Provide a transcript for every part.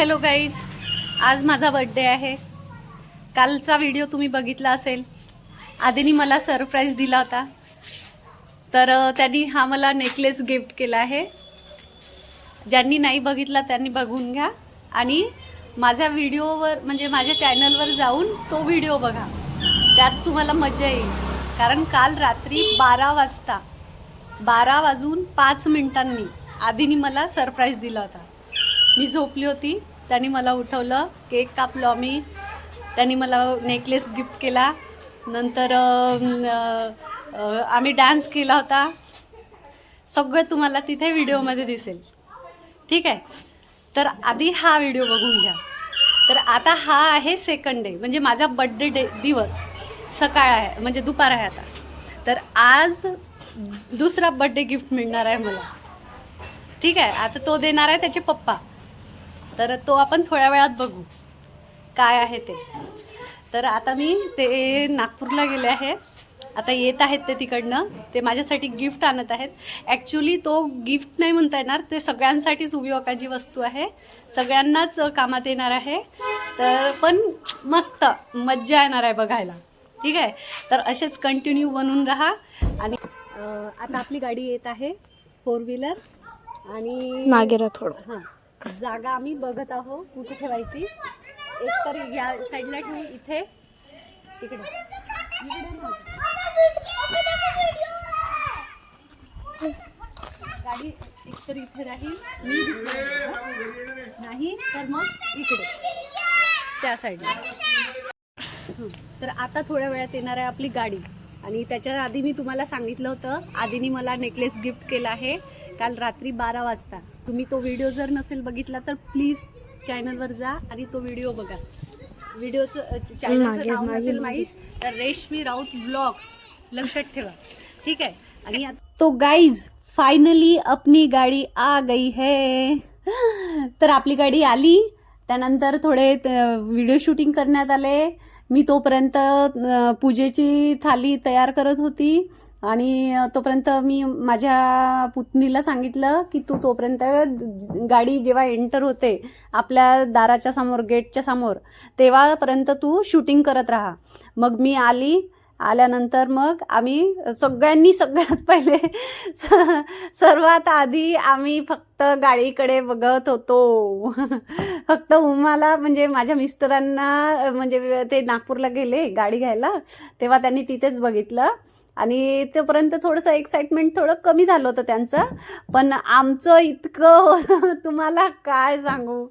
Hello guys आज माझा birthday आहे. कालचा व्हिडिओ तुम्ही बघितला असेल. आधीनी मला सरप्राईज दिला होता. तर त्यांनी हा मला नेकलेस गिफ्ट केला आहे. ज्यांनी नाही बघितला त्यांनी बघून घ्या. आणि माझ्या व्हिडिओवर म्हणजे माझ्या चॅनलवर जाऊन तो व्हिडिओ बघा. त्यात तुम्हाला मजा येईल. कारण काल रात्री बारा वाजता बारा वाजून पाच मिनिटांनी आधीनी मला सरप्राईज दिला होता. मी झोपली होती. त्यांनी मला उठवलं केक कापलो आम्ही. त्यांनी मला नेकलेस गिफ्ट केला. नंतर आम्ही डान्स केला होता. सगळं तुम्हाला तिथे व्हिडिओमध्ये दिसेल. ठीक आहे? तर आधी हा व्हिडिओ बघून घ्या. तर आता हा आहे सेकंड डे म्हणजे माझा बड्डे डे दिवस. सकाळ आहे म्हणजे दुपार आहे आता. तर आज दुसरा बड्डे गिफ्ट मिळणार आहे मला. ठीक आहे? आता तो देणार आहे त्याचे पप्पा. तर तो आपण थोड्या वेळात बघू. काय आहे ते. तर आता मी ते नागपूरला गेले आहे. आता येत आहेत ते तिकडनं. ते माझ्यासाठी गिफ्ट आणत आहेत. ॲक्च्युली तो गिफ्ट नाही म्हणता येणार. ते सगळ्यांसाठीच उपयोगाची वस्तू आहे. सगळ्यांनाच कामात येणार आहे. तर पण मस्त मज्जा येणार आहे बघायला. ठीक आहे? तर असेच कंटिन्यू बनून राहा. आणि आता आपली गाडी येत आहे. फोर व्हीलर आणि मागे थोडं. हां. जागा आम्ही बघत आहोत कुठे ठेवायची. एक तर या साईडला ठेवू इथे इकडे. गाडी एक गाडी एकतर इथे राहील मी दिसते नाही. तर मग इकडे. त्या साईडला तर आता थोड्या वेळात येणार आहे आपली गाडी. आणि त्याच्या आधी मी तुम्हाला सांगितलं होतं आधीनी मला नेकलेस गिफ्ट केला आहे. काल रात्री बारा वाजता. तुम्ही तो व्हिडिओ जर नसेल बघितला तर प्लीज चॅनलवर जा आणि तो व्हिडिओ बघा. व्हिडिओचं चॅनलचं नाव नसेल माहीत तर रेशमी राऊत ब्लॉग्स लक्षात ठेवा. ठीक आहे? आणि तो गाईज फायनली अपनी गाडी आ गई है. तर आपली गाडी आली. त्यानंतर थोडे व्हिडिओ शूटिंग करण्यात आले. मी तोपर्यंत पूजेची थाली तयार करत होती. आणि तोपर्यंत मी माझ्या पुतणीला सांगितलं की तू तोपर्यंत गाडी जेव्हा एंटर होते आपल्या दाराच्या समोर गेटच्या समोर तेव्हापर्यंत तू शूटिंग करत राहा. मग मी आली. आल्यानंतर मग आम्ही सगळ्यांनी सगळ्यात पहिले स- सर्वात आधी आम्ही फक्त गाडीकडे बघत होतो. फक्त उमाला म्हणजे माझ्या मिस्टरांना म्हणजे ते नागपूरला गेले गाडी घ्यायला तेव्हा त्यांनी तिथेच बघितलं. आणि तोपर्यंत थोडंसं एक्साइटमेंट थोडं कमी झालं होतं त्यांचं. पण आमचं इतकं तुम्हाला काय सांगू?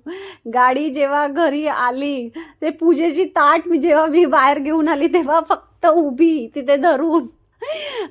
गाडी जेव्हा घरी आली ते पूजेची ताट मी जेव्हा मी बाहेर घेऊन आली तेव्हा फक्त उभी तिथे धरून.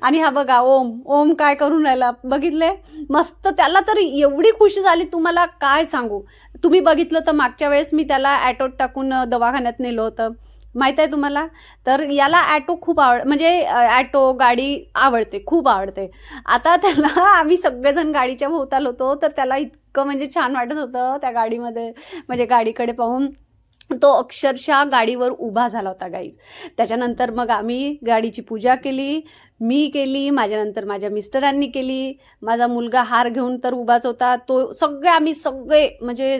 आणि हा बघा ओम. ओम काय करून राहिला? बघितले मस्त त्याला तर एवढी खुशी झाली. तुम्हाला काय सांगू? तुम्ही बघितलं तर मागच्या वेळेस मी त्याला ॲटोत टाकून दवाखान्यात नेलं होतं. माहीत आहे तुम्हाला? तर याला ॲटो खूप आवड म्हणजे ॲटो गाडी आवडते खूप आवडते. आता त्याला आम्ही सगळेजण गाडीच्या भोवताल होतो तर त्याला इतकं म्हणजे छान वाटत होतं त्या गाडीमध्ये म्हणजे गाडीकडे पाहून. तो अक्षरशः गाडीवर उभा झाला होता गाईज त्याच्यानंतर मग आम्ही गाडीची पूजा केली मी केली माझ्यानंतर माझ्या मिस्टरांनी केली. माझा मुलगा हार घेऊन तर उभाच होता. तो सगळे आम्ही सगळे म्हणजे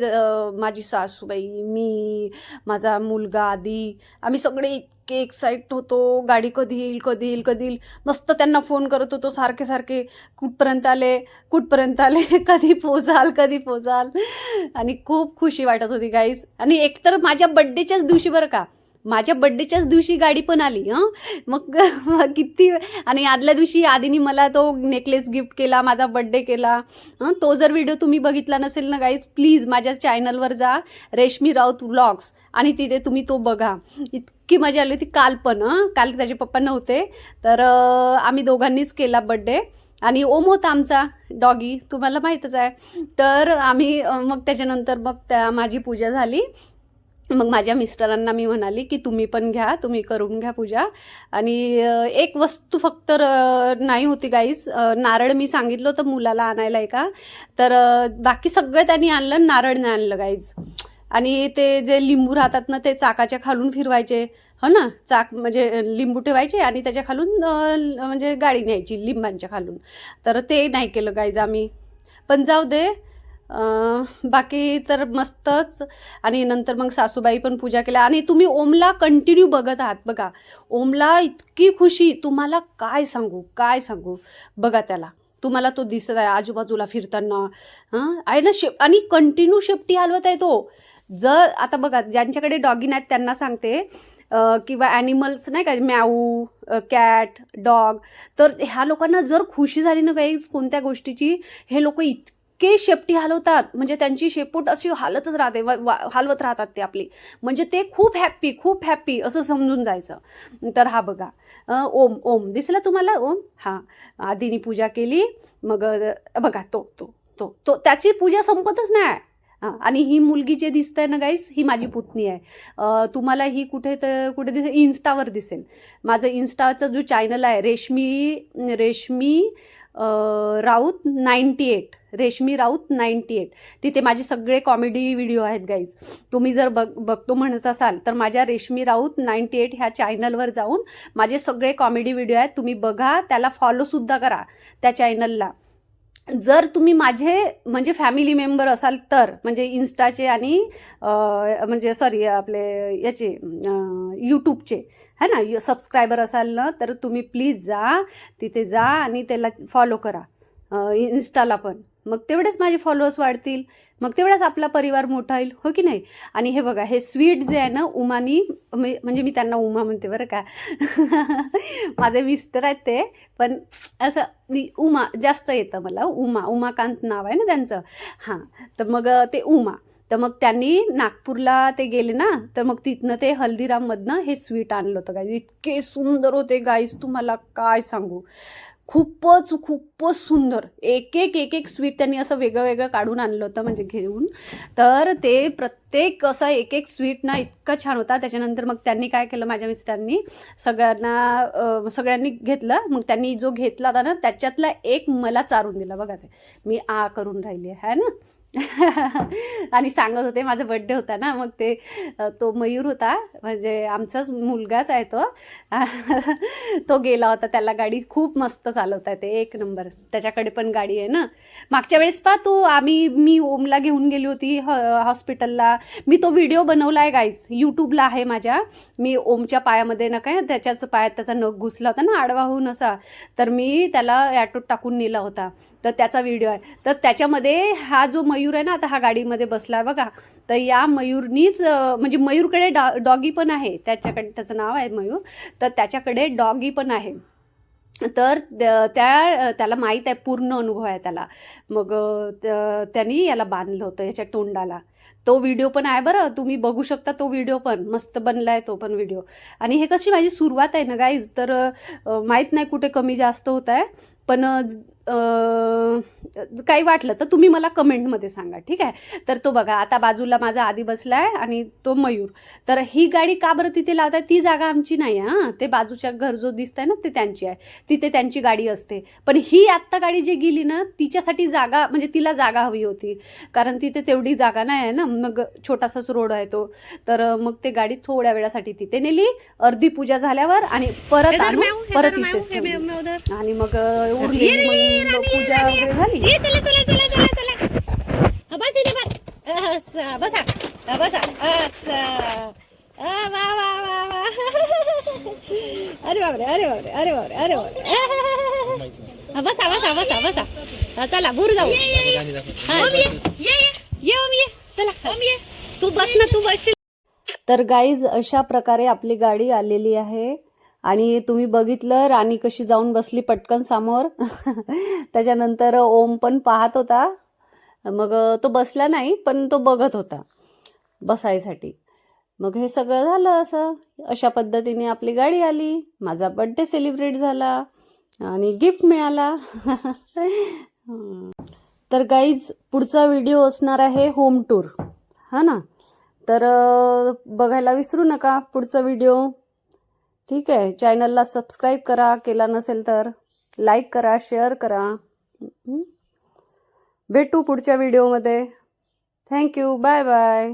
माझी सासूबाई मी माझा मुलगा आदी आम्ही सगळे इतके एक्साइट होतो. गाडी कधी येईल कधी येईल कधी येईल. मस्त त्यांना फोन करत होतो सारखे सारखे. कुठपर्यंत आले? कुठपर्यंत आले? कधी पोचाल कधी पोचाल आणि खूप खुशी वाटत होती गाईस आणि एकतर माझ्या बड्डेच्याच दिवशी बरं का माझ्या बड्डेच्याच दिवशी गाडी पण आली हं. मग किती आणि आदल्या दिवशी आधीनी मला तो नेकलेस गिफ्ट केला माझा बड्डे केला हं. तो जर व्हिडिओ तुम्ही बघितला नसेल ना गाईज प्लीज माझ्या चॅनलवर जा रेशमी राऊत व्लॉग्स आणि तिथे तुम्ही तो बघा. इतकी मजा आली होती काल पण हं. काल त्याचे पप्पा नव्हते तर आम्ही दोघांनीच केला बड्डे आणि ओम होता आमचा डॉगी तुम्हाला माहीतच आहे. तर आम्ही मग त्याच्यानंतर मग त्या माझी पूजा झाली. मग माझ्या मिस्टरांना मी म्हणाली की तुम्ही पण घ्या तुम्ही करून घ्या पूजा. आणि एक वस्तू फक्त नाही होती गाईस नारळ मी सांगितलं होतं मुलाला आणायला एका. तर बाकी सगळं त्यांनी आणलं नारळ नाही आणलं गाईज आणि ते जे लिंबू राहतात ना ते चाकाच्या खालून फिरवायचे. हो ना? चाक म्हणजे लिंबू ठेवायचे आणि त्याच्या खालून म्हणजे गाडी न्यायची लिंबांच्या खालून. तर ते नाही केलं गाईज आम्ही. पण जाऊ दे बाकी तर मस्तच. आणि नंतर मग सासूबाई पण पूजा केल्या. आणि तुम्ही ओमला कंटिन्यू बघत आहात बघा. ओमला इतकी खुशी. तुम्हाला काय सांगू? काय सांगू? बघा त्याला. तुम्हाला तो दिसत आहे आजूबाजूला फिरताना. हां? आहे ना शेप आणि कंटिन्यू शेपटी हलवत आहे तो. जर आता बघा ज्यांच्याकडे डॉगिन आहेत त्यांना सांगते. किंवा ॲनिमल्स नाही का म्याऊ कॅट डॉग तर ह्या लोकांना जर खुशी झाली ना काही कोणत्या गोष्टीची हे लोक इतके शेपटी हलवतात. म्हणजे त्यांची शेपूट अशी हालतच राहते वा- हलवत राहतात ते आपली. म्हणजे ते खूप हॅप्पी खूप हॅप्पी असं समजून जायचं. तर हा बघा. ओम ओम. दिसला तुम्हाला? ओम? हां. आधीनी पूजा केली. मग बघा तो तो तो तो. त्याची पूजा संपतच नाही. हां आणि ही मुलगी जे दिसतंय ना गाईस ही माझी पुतणी आहे. तुम्हाला ही कुठे तर कुठे दिसेल? इन्स्टावर दिसेल. माझं इन्स्टाचा जो चॅनल आहे रेशमी रेशमी राऊत नाईन्टी एट. रेशमी राऊत नाईन्टी एट. तिथे माझे सगळे कॉमेडी व्हिडिओ आहेत गाईज तुम्ही जर बघ बघतो म्हणत असाल तर माझ्या रेशमी राऊत नाईन्टी एट ह्या चॅनलवर जाऊन माझे सगळे कॉमेडी व्हिडिओ आहेत तुम्ही बघा त्याला फॉलोसुद्धा करा त्या चॅनलला जर तुम्ही माझे म्हणजे फॅमिली मेंबर असाल तर म्हणजे इन्स्टाचे आणि म्हणजे सॉरी आपले याचे यूट्यूबचे है ना? सबस्क्रायबर असाल ना तर तुम्ही प्लीज जा तिथे जा आणि त्याला फॉलो करा. इन्स्टाला पण. मग तेवढेच माझे फॉलोअर्स वाढतील. मग तेवढाच आपला परिवार मोठा होईल. हो की नाही? आणि हे बघा हे स्वीट जे आहे ना उमानी म्हणजे मी त्यांना उमा म्हणते बरं का. माझे मिस्टर आहेत ते. पण असं उमा जास्त येतं मला. उमा उमाकांत नाव आहे ना त्यांचं. हां. तर मग ते उमा. तर मग त्यांनी नागपूरला ते गेले ना तर मग तिथनं ते हल्दीराममधनं हे स्वीट आणलं होतं गाईज इतके सुंदर होते गाईज तुम्हाला काय सांगू? खूपच खूपच सुंदर. एक एक एक एक स्वीट त्यांनी असं वेगळं वेगळं काढून आणलं होतं म्हणजे घेऊन. तर ते प्रत्येक असं एक एक स्वीट ना इतका छान होता. त्याच्यानंतर मग त्यांनी काय केलं माझ्या मिस्टरांनी? सगळ्यांना सगळ्यांनी घेतलं. मग त्यांनी जो घेतला होता ना त्याच्यातला एक मला चारून दिला. बघा ते. मी आ करून राहिली आहे ना? आणि सांगत होते माझा बड्डे होता ना मग ते तो मयूर होता म्हणजे आमचाच मुलगाच आहे तो. तो गेला होता त्याला गाडी खूप मस्त चालवता येते एक नंबर. त्याच्याकडे पण गाडी आहे ना. मागच्या वेळेस पा तू आम्ही मी ओमला घेऊन गेली होती हॉस्पिटलला मी तो व्हिडिओ बनवला आहे गाईज यूट्यूबला आहे माझ्या. मी ओमच्या पायामध्ये ना काय त्याच्याच पायात त्याचा नग घुसला होता ना आडवा होऊन असा. तर मी त्याला ॲटोत टाकून नेला होता. तर त्याचा व्हिडिओ आहे. तर त्याच्यामध्ये हा जो मयूर मयूर आहे ना आता हा गाडीमध्ये बसला आहे बघा. तर या मयूरनीच म्हणजे मयूरकडे डॉ डॉगी पण आहे. त्याच्याकडे त्याचं नाव आहे मयूर. तर त्याच्याकडे डॉगी पण आहे. तर त्या त्याला माहीत आहे पूर्ण अनुभव आहे त्याला. मग त्यांनी याला बांधलं होतं याच्या तोंडाला. तो व्हिडिओ पण आहे बरं. तुम्ही बघू शकता तो व्हिडिओ पण. मस्त बनला आहे तो पण व्हिडिओ. आणि हे कशी माझी सुरुवात आहे ना गाईज तर माहीत नाही कुठे कमी जास्त होत आहे. पण काही वाटलं तर तुम्ही मला कमेंटमध्ये सांगा ठीक आहे? तर तो बघा आता बाजूला माझा आधी बसला आहे आणि तो मयूर. तर ही गाडी का बरं तिथे लावताय? ती जागा आमची नाही आहे हां. ते बाजूच्या घर जो दिसत आहे ना ते त्यांची आहे. तिथे त्यांची गाडी असते. पण ही आत्ता गाडी जी गेली ना तिच्यासाठी जागा म्हणजे तिला जागा हवी होती. कारण तिथे तेवढी जागा नाही आहे ना. मग छोटासाच रोड आहे तो. तर मग ते गाडी थोड्या वेळासाठी तिथे नेली. अर्धी पूजा झाल्यावर आणि परत आणून परत इथेच आणि मग पूजा वगैरे झाली. ये चला चला चला चला चला. बस इथे बस. बसा. बसा. वा वा वा वा. अरे बापरे अरे बापरे अरे बापरे अरे बापरे. बसा बसा बसा बसा. चला बुर जाऊ. ये ये ये. ओम ये चला. ओम ये. तू बस ना तू बसशील तर गाईज अशा प्रकारे आपली गाडी आलेली आहे. आणि तुम्ही बघितलं राणी कशी जाऊन बसली पटकन समोर. त्याच्यानंतर ओम पण पाहत होता. मग तो बसला नाही पण तो बघत होता बसायसाठी. मग हे सगळं झालं असं. अशा पद्धतीने आपली गाडी आली. माझा बड्डे सेलिब्रेट झाला आणि गिफ्ट मिळाला. तर गाईज पुढचा व्हिडिओ असणार आहे होम टूर हा ना? तर बघायला विसरू नका पुढचा व्हिडिओ ठीक आहे. चॅनलला सबस्क्राईब करा. केला नसेल तर लाईक करा शेअर करा. भेटू पुढच्या व्हिडिओमध्ये थँक्यू बाय बाय